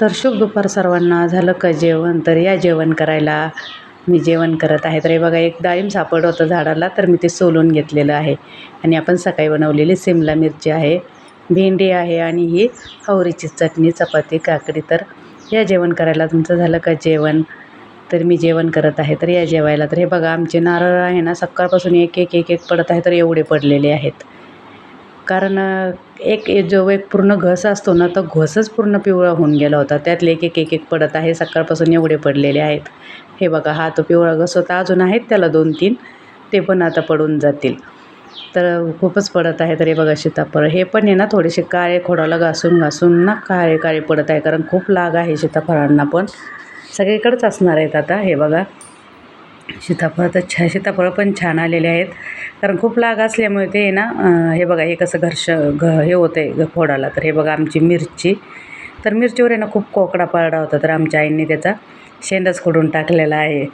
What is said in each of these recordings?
तर शुभ दुपार सर्वांना. झालं का जेवण? तर या जेवण करायला मी जेवण करत आहे. तर हे बघा एक डाळिंब सापड होतं झाडाला तर मी ते सोलून घेतलेलं आहे. आणि आपण सकाळी बनवलेली सिमला मिरची आहे भेंडी आहे आणि ही हवरीची चटणी चपाती काकडी. तर या जेवण करायला तुमचं झालं का जेवण? तर मी जेवण करत आहे. तर या जेवायला तर हे बघा आमचे नारळ आहे ना सकाळपासून एक एक एक एक पडत आहे तर एवढे पडलेले आहेत. कारण एक जो एक पूर्ण घस असतो ना तो घसच पूर्ण पिवळा होऊन गेला होता. त्यातले एक एक एक एक पडत आहे. सकाळपासून एवढे पडलेले आहेत. हे बघा हा तो पिवळा घस होता. अजून आहेत त्याला दोन तीन. ते पण आता पडून जातील. तर खूपच पडत आहे. तर हे बघा सीताफळ. हे पण आहे ना थोडेसे काळे खोडाला घासून घासून ना काळे काळे पडत आहे. कारण खूप लाग आहे सीताफळांना पण. सगळीकडेच असणार आहेत आता. हे बघा. सीताफळ तर छा सीताफळं पण छान आलेले आहेत. कारण खूप लाग असल्यामुळे ते आहे ना हे बघा हे कसं घर्ष घ हे होतं आहे फोडाला. तर हे बघा आमची मिरची. तर मिरचीवर आहे ना खूप कोकडा पारडा होता. तर आमच्या आईंनी त्याचा शेंडाच खोडून टाकलेला आहे.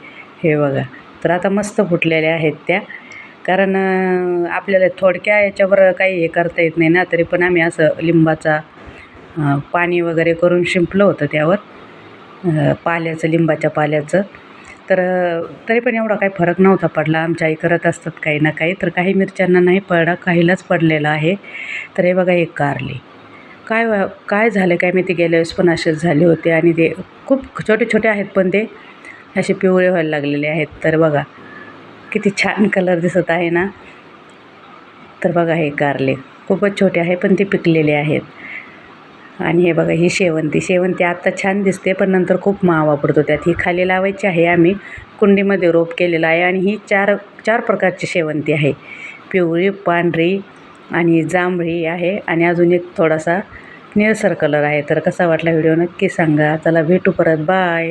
हे बघा. तर आता मस्त फुटलेल्या आहेत त्या. कारण आपल्याला थोडक्या याच्यावर काही हे करता येत नाही ना तरी पण आम्ही असं लिंबाचा पाणी वगैरे करून शिंपलं होतं त्यावर. पाल्याचं लिंबाच्या पाल्याचं. तर तरी पण एवढा काही फरक नव्हता पडला. आमच्या आई करत असतात काही ना काही. तर काही मिरच्यांना नाही पडा काहीलाच पडलेला आहे. तर हे बघा एक कारली. काय काय झालं काय मी ते गेल्या वेळेस पण असेच झाले होते. आणि ते खूप छोटे छोटे आहेत पण ते असे पिवळे व्हायला लागलेले आहेत. तर बघा किती छान कलर दिसत आहे ना. तर बघा हे कारले खूपच छोटे आहे पण ते पिकलेले आहेत. आणि हे बघा ही शेवंती. शेवंती आत्ता छान दिसते पण नंतर खूप मावा पडतो त्यात. ही खाली लावायची आहे आम्ही. कुंडीमध्ये रोप केलेला आहे आणि ही चार चार प्रकारची शेवंती आहे. पिवळी पांढरी आणि जांभळी आहे आणि अजून एक थोडासा निळसर कलर आहे. तर कसा वाटला व्हिडिओ नक्की सांगा. चला भेटू परत. बाय.